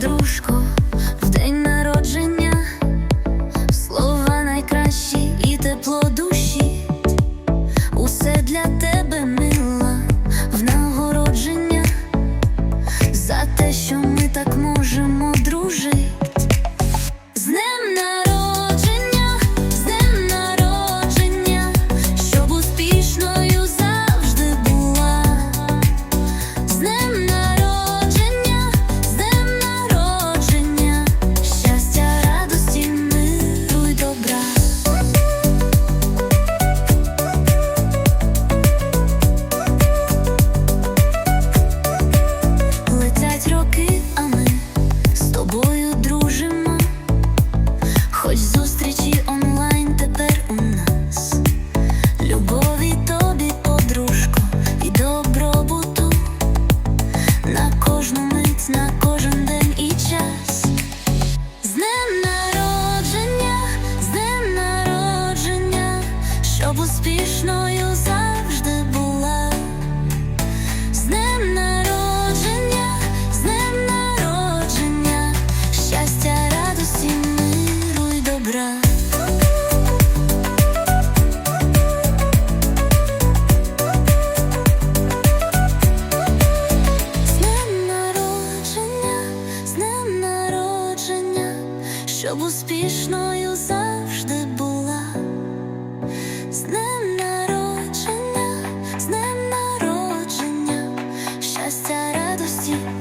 подружко, в день народження, слова найкращі і тепло душі, усе для тебе мила в нагородження, за те, що ми так можемо дружити. завжди була. З днем народження, з днем народження, щастя, радості, миру й добра. З днем народження, з днем народження, щоб успішною завжди. Thank you.